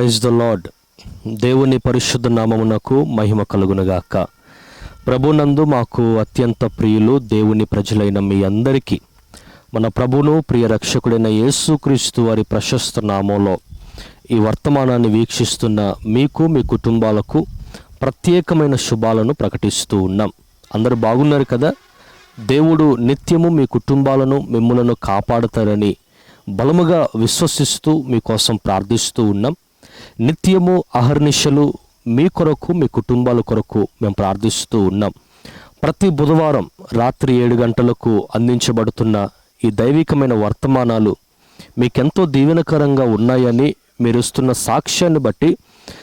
Praise the lord దేవుని పరిశుద్ధ నామమునకు మహిమ కలుగునగాక. ప్రభునందు మాకు అత్యంత ప్రియులు దేవుని ప్రజలైన మీ అందరికీ. మన ప్రభును ప్రియ రక్షకుడైన యేసుక్రీస్తు వారి ప్రశస్త నామంలో ఈ వర్తమానాన్ని వీక్షిస్తున్న మీకు మీ కుటుంబాలకు ప్రత్యేకమైన శుభాలను ప్రకటిస్తూ ఉన్నాం. అందరు బాగున్నారు కదా? దేవుడు నిత్యము మీ కుటుంబాలను మిమ్మలను కాపాడతారని బలముగా విశ్వసిస్తూ మీకోసం ప్రార్థిస్తూ ఉన్నాం. నిత్యము అహర్నిశలు మీ కొరకు మీ కుటుంబాల కొరకు మేము ప్రార్థిస్తూ ఉన్నాం. ప్రతి బుధవారం రాత్రి ఏడు గంటలకు అందించబడుతున్న ఈ దైవికమైన వర్తమానాలు మీకెంతో దీవెనకరంగా ఉన్నాయని మీరుస్తున్న సాక్ష్యాన్ని బట్టి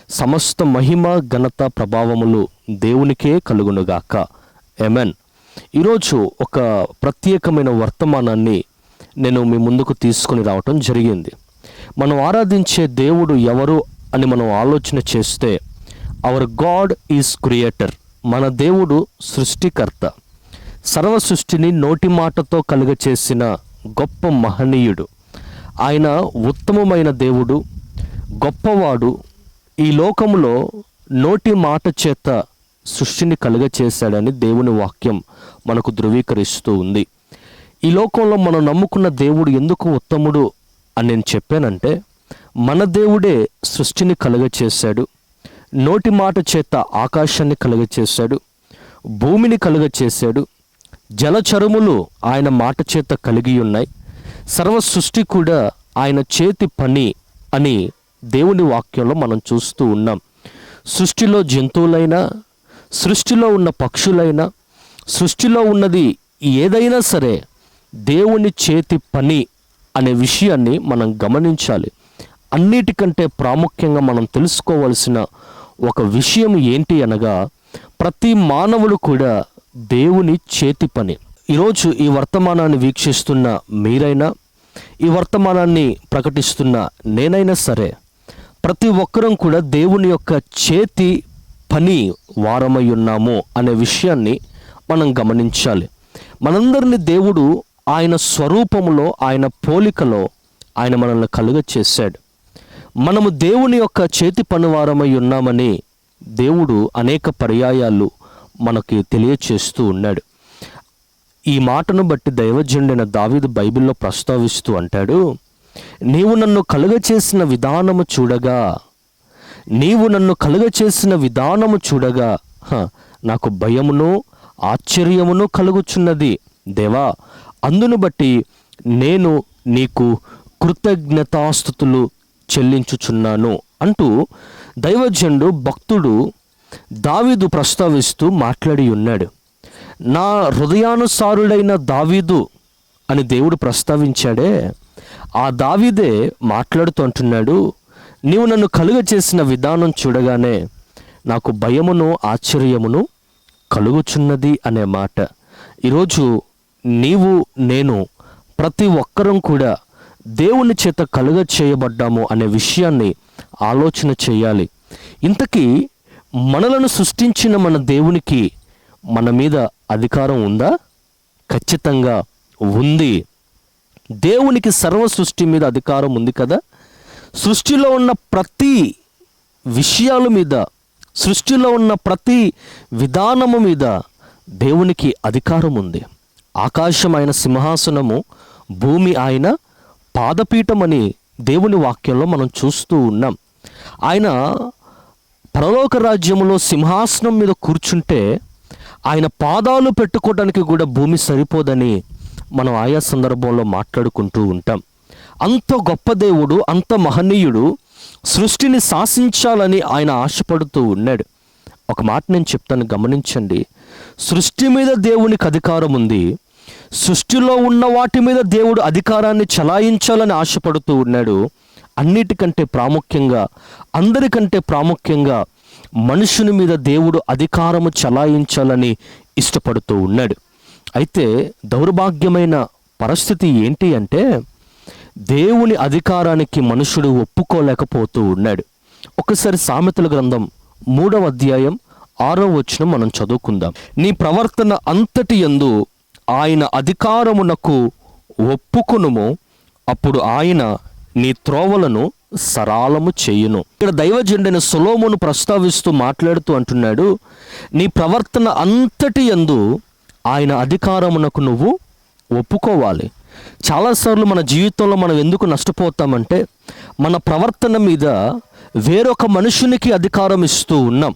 సమస్త మహిమ ఘనత ప్రభావములు దేవునికే కలుగునుగాక. ఎమెన్ ఈరోజు ఒక ప్రత్యేకమైన వర్తమానాన్ని నేను మీ ముందుకు తీసుకొని రావటం జరిగింది. మనం ఆరాధించే దేవుడు ఎవరు అని మనం ఆలోచన చేస్తే అవర్ గాడ్ ఈజ్ క్రియేటర్ మన దేవుడు సృష్టికర్త. సర్వ సృష్టిని నోటి మాటతో కలుగచేసిన గొప్ప మహనీయుడు. ఆయన ఉత్తమమైన దేవుడు గొప్పవాడు. ఈ లోకంలో నోటి మాట చేత సృష్టిని కలుగచేశాడని దేవుని వాక్యం మనకు ధృవీకరిస్తూ ఉంది. ఈ లోకంలో మనం నమ్ముకున్న దేవుడు ఎందుకు ఉత్తముడు అని నేను చెప్పానంటే మన దేవుడే సృష్టిని కలుగచేశాడు. నోటి మాట చేత ఆకాశాన్ని కలుగచేశాడు. భూమిని కలుగచేశాడు. జలచరములు ఆయన మాట చేత కలిగి ఉన్నాయి. సర్వ సృష్టి కూడా ఆయన చేతి పని అని దేవుని వాక్యంలో మనం చూస్తూ ఉన్నాం. సృష్టిలో జంతువులైనా సృష్టిలో ఉన్న పక్షులైనా సృష్టిలో ఉన్నది ఏదైనా సరే దేవుని చేతి పని అనే విషయాన్ని మనం గమనించాలి. అన్నిటికంటే ప్రాముఖ్యంగా మనం తెలుసుకోవాల్సిన ఒక విషయం ఏంటి అనగా ప్రతి మానవుడు కూడా దేవుని చేతి పని. ఈరోజు ఈ వర్తమానాన్ని వీక్షిస్తున్న మీరైనా ఈ వర్తమానాన్ని ప్రకటిస్తున్న నేనైనా సరే ప్రతి ఒక్కరం కూడా దేవుని యొక్క చేతి పని వారమై ఉన్నాము అనే విషయాన్ని మనం గమనించాలి. మనందరిని దేవుడు ఆయన స్వరూపములో ఆయన పోలికలో ఆయన మనల్ని కలుగ చేశాడు మనము దేవుని యొక్క చేతి పనివారమై ఉన్నామని దేవుడు అనేక పర్యాయాలు మనకి తెలియచేస్తూ ఉన్నాడు. ఈ మాటను బట్టి దైవజనుడైన దావీదు బైబిల్లో ప్రస్తావిస్తూ అంటాడు నీవు నన్ను కలుగచేసిన విధానము చూడగా నీవు నన్ను కలుగచేసిన విధానము చూడగా హ, నాకు భయమును ఆశ్చర్యమును కలుగుచున్నది. దేవా అందును బట్టి నేను నీకు కృతజ్ఞతాస్థుతులు చెల్లించుచున్నాను అంటూ దైవజనుడు భక్తుడు దావీదు ప్రస్తావిస్తూ మాట్లాడి ఉన్నాడు నా హృదయానుసారుడైన దావీదు అని దేవుడు ప్రస్తావించాడే. ఆ దావీదే మాట్లాడుతూ అంటున్నాడు నీవు నన్ను కలుగ చేసిన విధానం చూడగానే నాకు భయమును ఆశ్చర్యమును కలుగుచున్నది అనే మాట. ఈరోజు నీవు నేను ప్రతి ఒక్కరం కూడా దేవుని చేత కలుగ చేయబడ్డాము అనే విషయాన్ని ఆలోచన చేయాలి. ఇంతకీ మనలను సృష్టించిన మన దేవునికి మన మీద అధికారం ఉందా? ఖచ్చితంగా ఉంది. దేవునికి సర్వ సృష్టి మీద అధికారం ఉంది కదా? సృష్టిలో ఉన్న ప్రతి విషయాల మీద సృష్టిలో ఉన్న ప్రతి విధానము మీద దేవునికి అధికారం ఉంది. ఆకాశం ఆయన సింహాసనము భూమి ఆయన పాదపీఠం అని దేవుని వాక్యంలో మనం చూస్తూ ఉన్నాం. ఆయన పరలోక రాజ్యంలో సింహాసనం మీద కూర్చుంటే ఆయన పాదాలు పెట్టుకోవడానికి కూడా భూమి సరిపోదని మనం ఆయా సందర్భంలో మాట్లాడుకుంటూ ఉంటాం. అంత గొప్ప దేవుడు అంత మహనీయుడు సృష్టిని శాసించాలని ఆయన ఆశపడుతూ ఉన్నాడు. ఒక మాట నేను చెప్తాను గమనించండి. సృష్టి మీద దేవునికి అధికారం ఉంది. సృష్టిలో ఉన్న వాటి మీద దేవుడు అధికారాన్ని చలాయించాలని ఆశపడుతూ ఉన్నాడు. అన్నిటికంటే ప్రాముఖ్యంగా అందరికంటే ప్రాముఖ్యంగా మనుషుని మీద దేవుడు అధికారము చలాయించాలని ఇష్టపడుతూ ఉన్నాడు. అయితే దౌర్భాగ్యమైన పరిస్థితి ఏంటి అంటే దేవుని అధికారానికి మనుషుడు ఒప్పుకోలేకపోతూ ఉన్నాడు. ఒకసారి సామెతల గ్రంథం మూడవ అధ్యాయం ఆరో వచనం మనం చదువుకుందాం. నీ ప్రవర్తన అంతటి ఎందు ఆయన అధికారమునకు ఒప్పుకొనుము అప్పుడు ఆయన నీ త్రోవలను సరాలము చేయును. ఇక్కడ దైవజండైన సొలోమును ప్రస్తావిస్తూ మాట్లాడుతూ అంటున్నాడు నీ ప్రవర్తన అంతటి యందు ఆయన అధికారమునకు నువ్వు ఒప్పుకోవాలి. చాలాసార్లు మన జీవితంలో మనం ఎందుకు నష్టపోతామంటే మన ప్రవర్తన మీద వేరొక మనుషునికి అధికారం ఇస్తూ ఉన్నాం.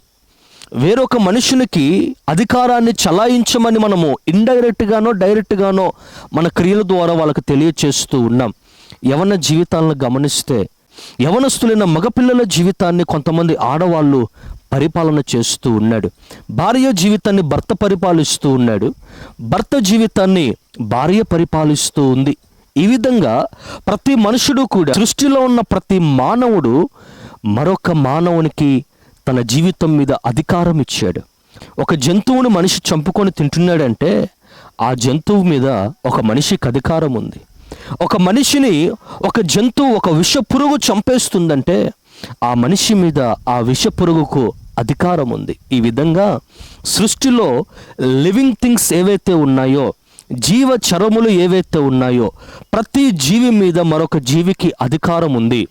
వేరొక మనుషునికి అధికారాన్ని చలాయించమని మనము ఇండైరెక్ట్గానో డైరెక్ట్గానో మన క్రియల ద్వారా వాళ్ళకి తెలియచేస్తూ ఉన్నాం. యవన జీవితాలను గమనిస్తే యవనస్తులైన మగపిల్లల జీవితాన్ని కొంతమంది ఆడవాళ్ళు పరిపాలన చేస్తూ ఉన్నాడు. భార్య జీవితాన్ని భర్త పరిపాలిస్తూ ఉన్నాడు. భర్త జీవితాన్ని భార్య పరిపాలిస్తూ ఉంది. ఈ విధంగా ప్రతి మనుషుడు కూడా సృష్టిలో ఉన్న ప్రతి మానవుడు మరొక మానవునికి తన జీవితం మీద అధికారం ఇచ్చాడు. ఒక జంతువును మనిషి చంపుకొని తింటున్నాడంటే ఆ జంతువు మీద ఒక మనిషికి అధికారం ఉంది. ఒక మనిషిని ఒక జంతువు ఒక విష పురుగు చంపేస్తుందంటే ఆ మనిషి మీద ఆ విష పురుగుకు అధికారం ఉంది. ఈ విధంగా సృష్టిలో లివింగ్ థింగ్స్ ఏవైతే ఉన్నాయో జీవ చరములు ఏవైతే ఉన్నాయో ప్రతి జీవి మీద మరొక జీవికి అధికారం ఉంది.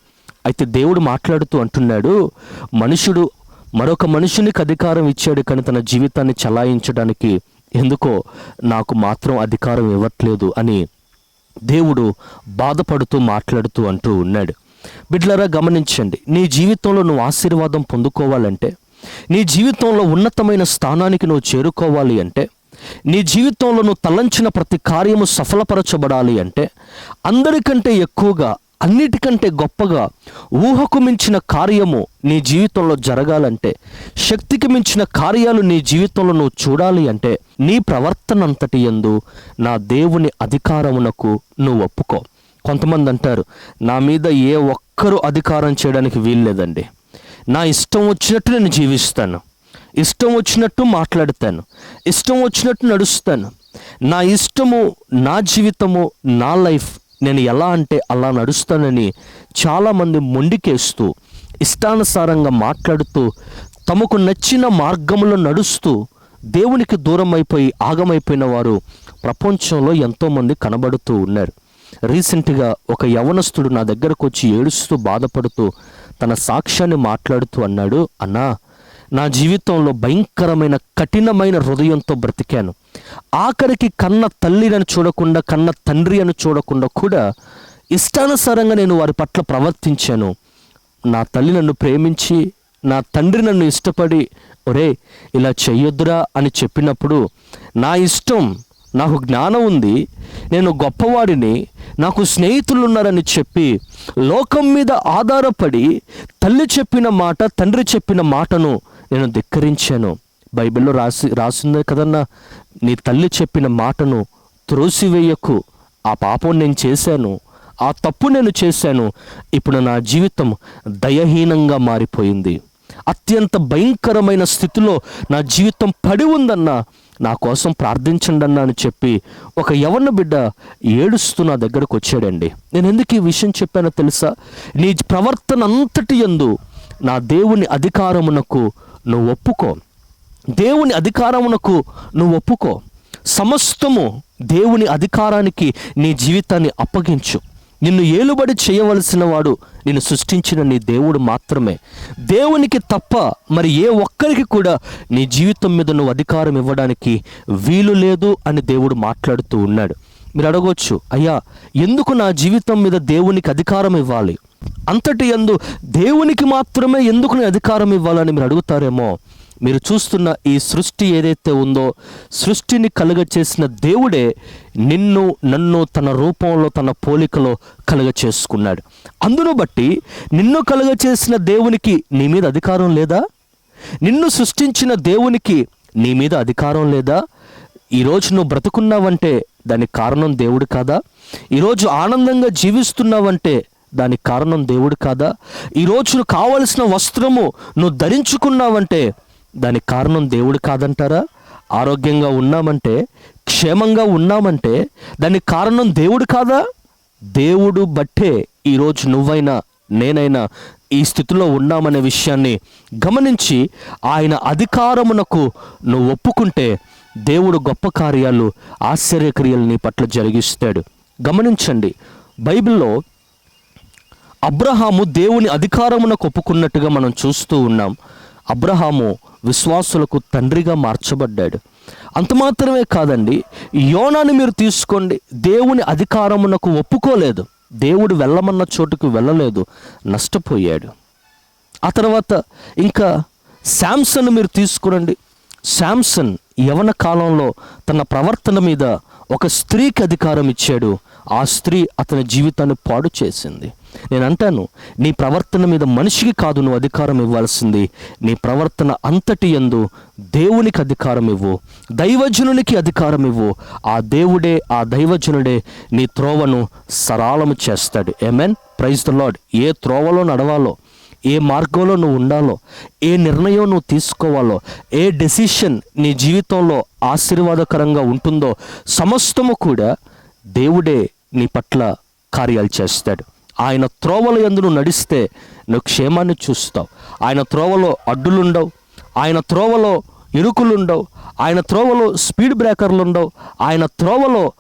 అయితే దేవుడు మాట్లాడుతూ అంటున్నాడు మనుషుడు మరొక మనుషునికి అధికారం ఇచ్చాడు కానీ తన జీవితాన్ని చలాయించడానికి ఎందుకో నాకు మాత్రం అధికారం ఇవ్వట్లేదు అని దేవుడు బాధపడుతూ మాట్లాడుతూ అంటూ ఉన్నాడు. బిడ్లరా గమనించండి. నీ జీవితంలో నువ్వు ఆశీర్వాదం పొందుకోవాలంటే నీ జీవితంలో ఉన్నతమైన స్థానానికి నువ్వు చేరుకోవాలి అంటే నీ జీవితంలో నువ్వు తలంచిన ప్రతి కార్యము సఫలపరచబడాలి అంటే అందరికంటే ఎక్కువగా అన్నిటికంటే గొప్పగా ఊహకు మించిన కార్యము నీ జీవితంలో జరగాలంటే శక్తికి మించిన కార్యాలు నీ జీవితంలో నువ్వు చూడాలి అంటే నీ ప్రవర్తన అంతటి ఎందు నా దేవుని అధికారమునకు నువ్వు ఒప్పుకో. కొంతమంది అంటారు నా మీద ఏ ఒక్కరు అధికారం చేయడానికి వీల్లేదండి నా ఇష్టం వచ్చినట్టు నేను జీవిస్తాను. ఇష్టం వచ్చినట్టు మాట్లాడతాను. ఇష్టం వచ్చినట్టు నడుస్తాను. నా ఇష్టము నా జీవితము నా లైఫ్ నేను ఎలా అంటే అలా నడుస్తానని చాలామంది మొండికేస్తూ ఇష్టానుసారంగా మాట్లాడుతూ తమకు నచ్చిన మార్గంలో నడుస్తూ దేవునికి దూరం అయిపోయి ఆగమైపోయిన వారు ప్రపంచంలో ఎంతోమంది కనబడుతూ ఉన్నారు. రీసెంట్గా ఒక యవనస్తుడు నా దగ్గరకు వచ్చి ఏడుస్తూ బాధపడుతూ తన సాక్ష్యాన్ని మాట్లాడుతూ అన్నాడు అన్నా నా జీవితంలో భయంకరమైన కఠినమైన హృదయంతో బ్రతికాను. ఆఖరికి కన్న తల్లిని చూడకుండా కన్న తండ్రి అని చూడకుండా కూడా ఇష్టానుసారంగా నేను వారి పట్ల ప్రవర్తించాను. నా తల్లి నన్ను ప్రేమించి నా తండ్రి నన్ను ఇష్టపడి ఒరే ఇలా చెయ్యొద్దురా అని చెప్పినప్పుడు నా ఇష్టం నాకు జ్ఞానం ఉంది నేను గొప్పవాడిని నాకు స్నేహితులు ఉన్నారని చెప్పి లోకం మీద ఆధారపడి తల్లి చెప్పిన మాట తండ్రి చెప్పిన మాటను నేను ధిక్కరించాను. బైబిల్లో రాసి రాసిందే కదన్నా నీ తల్లి చెప్పిన మాటను త్రోసివేయకు. ఆ పాపం నేను చేశాను. ఆ తప్పు నేను చేశాను. ఇప్పుడు నా జీవితం దయహీనంగా మారిపోయింది. అత్యంత భయంకరమైన స్థితిలో నా జీవితం పడి ఉందన్న నా కోసం ప్రార్థించండి అన్న అని చెప్పి ఒక యవన బిడ్డ ఏడుస్తూ నా దగ్గరకు వచ్చాడండి. నేను ఎందుకు ఈ విషయం చెప్పానో తెలుసా? నీ ప్రవర్తన అంతటి యందు నా దేవుని అధికారమునకు నువ్వు ఒప్పుకో. దేవుని అధికారమునకు నువ్వు ఒప్పుకో. సమస్తము దేవుని అధికారానికి నీ జీవితాన్ని అప్పగించు. నిన్ను ఏలుబడి చేయవలసిన వాడు నిన్ను సృష్టించిన నీ దేవుడు మాత్రమే. దేవునికి తప్ప మరి ఏ ఒక్కరికి కూడా నీ జీవితం మీద నువ్వు అధికారం ఇవ్వడానికి వీలు లేదు అని దేవుడు మాట్లాడుతూ ఉన్నాడు. మీరు అడగవచ్చు అయ్యా ఎందుకు నా జీవితం మీద దేవునికి అధికారం ఇవ్వాలి? అంతటి ఎందు దేవునికి మాత్రమే ఎందుకు నేను అధికారం ఇవ్వాలని మీరు అడుగుతారేమో? మీరు చూస్తున్న ఈ సృష్టి ఏదైతే ఉందో సృష్టిని కలుగచేసిన దేవుడే నిన్ను నన్ను తన రూపంలో తన పోలికలో కలుగచేసుకున్నాడు. అందును బట్టి నిన్ను కలుగచేసిన దేవునికి నీ మీద అధికారం లేదా? నిన్ను సృష్టించిన దేవునికి నీ మీద అధికారం లేదా? ఈరోజు నువ్వు బ్రతుకున్నావంటే దానికి కారణం దేవుడు కాదా? ఈరోజు ఆనందంగా జీవిస్తున్నావంటే దానికి కారణం దేవుడు కాదా? ఈరోజు నువ్వు కావలసిన వస్త్రము నువ్వు ధరించుకున్నావంటే దానికి కారణం దేవుడు కాదంటారా? ఆరోగ్యంగా ఉన్నామంటే క్షేమంగా ఉన్నామంటే దానికి కారణం దేవుడు కాదా? దేవుడు బట్టే ఈరోజు నువ్వైనా నేనైనా ఈ స్థితిలో ఉన్నామనే విషయాన్ని గమనించి ఆయన అధికారమునకు నువ్వు ఒప్పుకుంటే దేవుడు గొప్ప కార్యాలు ఆశ్చర్యక్రియలు నీ పట్ల జరిగిస్తాడు. గమనించండి బైబిల్లో అబ్రహాము దేవుని అధికారమునకు ఒప్పుకున్నట్టుగా మనం చూస్తూ ఉన్నాం. అబ్రహాము విశ్వాసులకు తండ్రిగా మార్చబడ్డాడు. అంత మాత్రమే కాదండి యోనాని మీరు తీసుకోండి దేవుని అధికారమునకు ఒప్పుకోలేదు. దేవుడు వెళ్ళమన్న చోటుకు వెళ్ళలేదు నష్టపోయాడు. ఆ తర్వాత ఇంకా శాంసన్ మీరు తీసుకురండి. శాంసన్ యవన కాలంలో తన ప్రవర్తన మీద ఒక స్త్రీకి అధికారం ఇచ్చాడు. ఆ స్త్రీ అతని జీవితాన్ని పాడు చేసింది. నేను అంటాను నీ ప్రవర్తన మీద మనిషికి కాదు నువ్వు అధికారం ఇవ్వాల్సింది. నీ ప్రవర్తన అంతటి ఎందు దేవునికి అధికారం ఇవ్వు. దైవజనునికి అధికారం ఇవ్వు. ఆ దేవుడే ఆ దైవజనుడే నీ త్రోవను సరాలము చేస్తాడు. ఏమెన్ ప్రైజ్ ద లాడ్ ఏ త్రోవలో నడవాలో ఏ మార్గంలో నువ్వు ఉండాలో ఏ నిర్ణయం నువ్వు తీసుకోవాలో ఏ డెసిషన్ నీ జీవితంలో ఆశీర్వాదకరంగా ఉంటుందో సమస్తము కూడా దేవుడే నీ పట్ల కార్యాలు చేస్తాడు. ఆయన త్రోవల ఎందును నువ్వు నడిస్తే నువ్వు క్షేమాన్ని చూస్తావు. ఆయన త్రోవలో అడ్డులుండవు. ఆయన త్రోవలో ఇరుకులుండవు. ఆయన త్రోవలో స్పీడ్ బ్రేకర్లు ఉండవు ఆయన త్రోవలో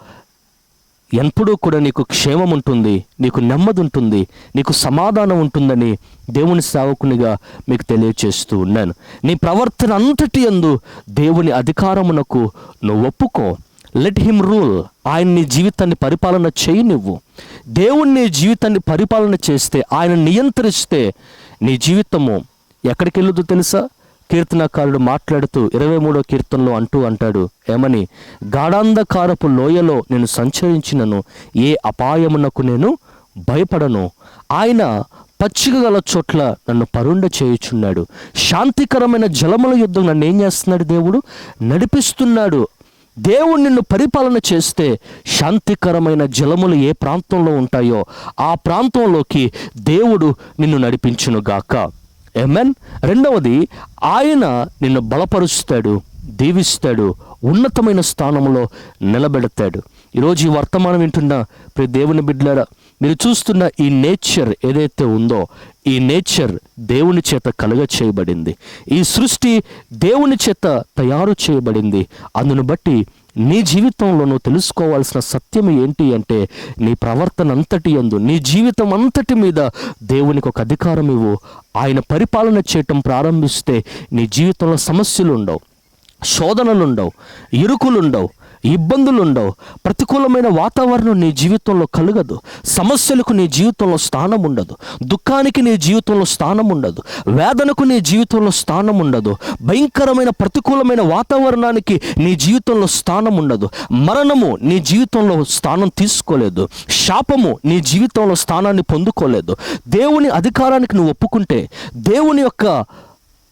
ఎప్పుడూ కూడా నీకు క్షేమం ఉంటుంది నీకు నెమ్మది ఉంటుంది నీకు సమాధానం ఉంటుందని దేవుని సేవకునిగా మీకు తెలియచేస్తూ ఉన్నాను. నీ ప్రవర్తన అంతటి ఎందు దేవుని అధికారమునకు నువ్వు ఒప్పుకో. లెట్ హిమ్ రూల్ ఆయన నీ జీవితాన్ని పరిపాలన చేయి నువ్వు. దేవుని నీ జీవితాన్ని పరిపాలన చేస్తే ఆయన నియంత్రిస్తే నీ జీవితము ఎక్కడికి వెళ్ళదు తెలుసా? కీర్తనకారుడు మాట్లాడుతూ ఇరవై మూడో కీర్తనలో అంటూ అంటాడు ఏమని? గాఢాంధకారపు లోయలో నేను సంచరించినను. ఏ అపాయమునకు నేను భయపడను. ఆయన పచ్చిక గల చోట్ల నన్ను పరుండ చేయుచున్నాడు. శాంతికరమైన జలముల యుద్ధం నన్ను ఏం చేస్తున్నాడు దేవుడు? నడిపిస్తున్నాడు. దేవుడు నిన్ను పరిపాలన చేస్తే శాంతికరమైన జలములు ఏ ప్రాంతంలో ఉంటాయో ఆ ప్రాంతంలోకి దేవుడు నిన్ను నడిపించునుగాక. ఎమెన్ రెండవది ఆయన నిన్ను బలపరుస్తాడు దీవిస్తాడు ఉన్నతమైన స్థానంలో నిలబెడతాడు. ఈరోజు ఈ వర్తమానం వింటున్న ప్రతి దేవుని బిడ్డలారా మీరు చూస్తున్న ఈ నేచర్ ఏదైతే ఉందో ఈ నేచర్ దేవుని చేత కలుగ చేయబడింది. ఈ సృష్టి దేవుని చేత తయారు చేయబడింది. అందును బట్టి నీ జీవితంలో నువ్వు తెలుసుకోవాల్సిన సత్యం ఏంటి అంటే నీ ప్రవర్తన అంతటి ఎందు నీ జీవితం అంతటి మీద దేవునికి ఒక అధికారం ఇవ్వు. ఆయన పరిపాలన చేయటం ప్రారంభిస్తే నీ జీవితంలో సమస్యలు ఉండవు శోధనలుండవు ఇరుకులుండవు. ఇబ్బందులు ఉండవు ప్రతికూలమైన వాతావరణం నీ జీవితంలో కలగదు. సమస్యలకు నీ జీవితంలో స్థానం ఉండదు దుఃఖానికి నీ జీవితంలో స్థానం ఉండదు వేదనకు నీ జీవితంలో స్థానం ఉండదు భయంకరమైన ప్రతికూలమైన వాతావరణానికి నీ జీవితంలో స్థానం ఉండదు మరణము నీ జీవితంలో స్థానం తీసుకోలేదు. శాపము నీ జీవితంలో స్థానాన్ని పొందుకోలేదు. దేవుని అధికారానికి నువ్వు ఒప్పుకుంటే దేవుని యొక్క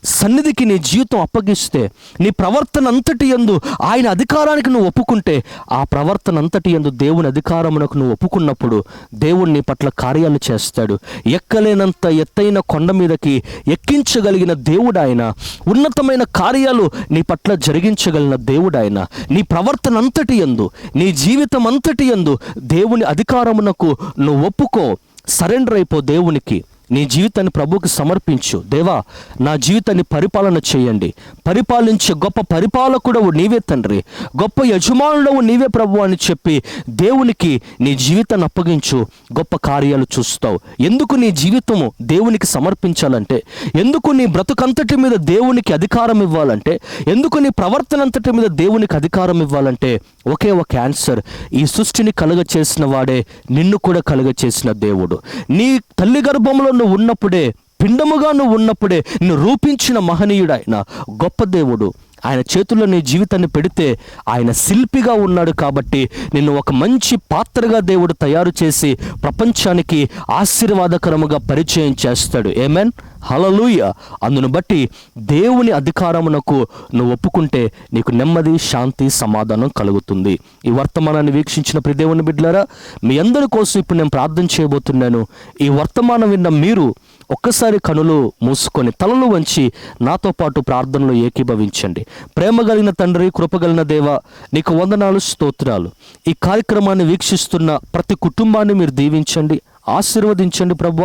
సన్నిధికి నీ జీవితం అప్పగిస్తే నీ ప్రవర్తన అంతటి ఎందు ఆయన అధికారానికి నువ్వు ఒప్పుకుంటే ఆ ప్రవర్తన అంతటి ఎందు దేవుని అధికారమునకు నువ్వు ఒప్పుకున్నప్పుడు దేవుడు నీ పట్ల కార్యాలు చేస్తాడు. ఎక్కలేనంత ఎత్తైన కొండ మీదకి ఎక్కించగలిగిన దేవుడు ఆయన ఉన్నతమైన కార్యాలు నీ పట్ల జరిగించగలిగిన దేవుడు ఆయన నీ ప్రవర్తన అంతటి ఎందు నీ జీవితం అంతటి ఎందు దేవుని అధికారమునకు నువ్వు ఒప్పుకో సరెండర్ అయిపో దేవునికి. నీ జీవితాన్ని ప్రభువుకి సమర్పించు. దేవా నా జీవితాన్ని పరిపాలన చేయండి. పరిపాలించే గొప్ప పరిపాలకుడవు నీవే తండ్రి. గొప్ప యజమానుడవు నీవే ప్రభు అని చెప్పి దేవునికి నీ జీవితాన్ని అప్పగించు. గొప్ప కార్యాలు చూస్తావు. ఎందుకు నీ జీవితము దేవునికి సమర్పించాలంటే? ఎందుకు నీ బ్రతుకంతటి మీద దేవునికి అధికారం ఇవ్వాలంటే? ఎందుకు నీ ప్రవర్తన అంతటి మీద దేవునికి అధికారం ఇవ్వాలంటే? ఒకే ఒక ఆన్సర్. ఈ సృష్టిని కలుగ చేసిన వాడే నిన్ను కూడా కలుగ చేసిన దేవుడు. నీ తల్లి గర్భంలో నువ్వు ఉన్నప్పుడే పిండముగా నువ్వు ఉన్నప్పుడే నిన్ను రూపించిన మహనీయుడు ఆయన గొప్ప దేవుడు. ఆయన చేతుల్లో నీ జీవితాన్ని పెడితే ఆయన శిల్పిగా ఉన్నాడు కాబట్టి నిన్ను ఒక మంచి పాత్రగా దేవుడు తయారు చేసి ప్రపంచానికి ఆశీర్వాదకరముగా పరిచయం చేస్తాడు. ఏమెన్ హలలుయ అందును బట్టి దేవుని అధికారమునకు నువ్వు ఒప్పుకుంటే నీకు నెమ్మది శాంతి సమాధానం కలుగుతుంది. ఈ వర్తమానాన్ని వీక్షించిన ప్రతి దేవుని బిడ్డలారా మీ అందరి కోసం ఇప్పుడు నేను ప్రార్థన చేయబోతున్నాను. ఈ వర్తమానం విన్న మీరు ఒక్కసారి కనులు మూసుకొని తలలు వంచి నాతో పాటు ప్రార్థనలో ఏకీభవించండి. ప్రేమ కలిగిన తండ్రి కృపగలిగిన దేవ నీకు వందనాలు స్తోత్రాలు. ఈ కార్యక్రమాన్ని వీక్షిస్తున్న ప్రతి కుటుంబాన్ని మీరు దీవించండి. ఆశీర్వదించండి ప్రభు.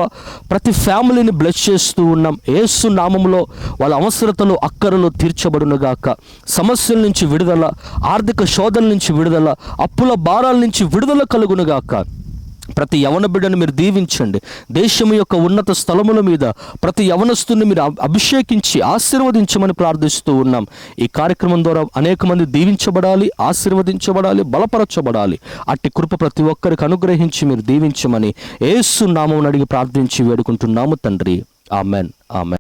ప్రతి ఫ్యామిలీని బ్లెస్ చేస్తూ ఉన్నాం. ఏసు నామములో వాళ్ళ అవసరతలు అక్కరలు తీర్చబడునుగాక. సమస్యల నుంచి విడుదల ఆర్థిక శోధన నుంచి విడుదల అప్పుల భారాల నుంచి విడుదల కలుగునుగాక. ప్రతి యవన బిడ్డను మీరు దీవించండి. దేశం యొక్క ఉన్నత స్థలముల మీద ప్రతి యవనస్తుని మీరు అభిషేకించి ఆశీర్వదించమని ప్రార్థిస్తూ ఉన్నాం. ఈ కార్యక్రమం ద్వారా అనేక మంది దీవించబడాలి ఆశీర్వదించబడాలి బలపరచబడాలి. అట్టి కృప ప్రతి ఒక్కరికి అనుగ్రహించి మీరు దీవించమని ఏసు నామం అడిగి ప్రార్థించి వేడుకుంటున్నాము తండ్రి. ఆమెన్. ఆమెన్.